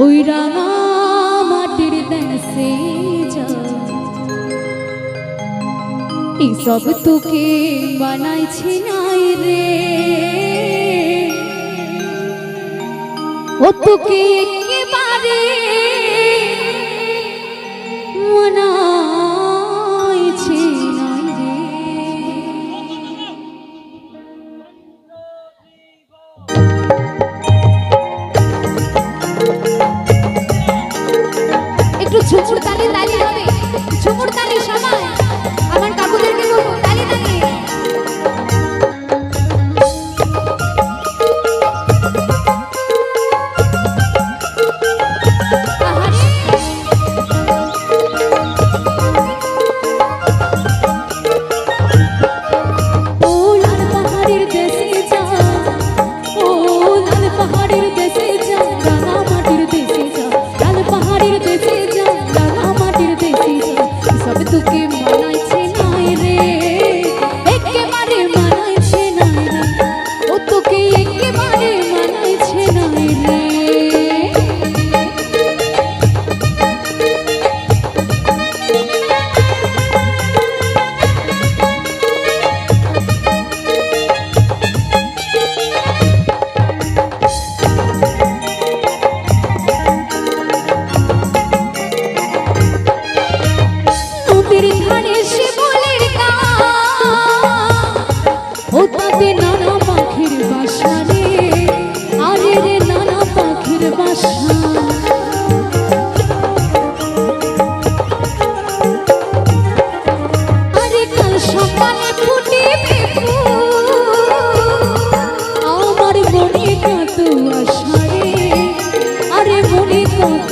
ওই রাঙা মাটির দেশে এসব তোকে বানাইছি নাই রে। ও তোকে একেবারে মনা আমার মনে কত আশা আরে মনে কত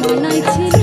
বানাইছিল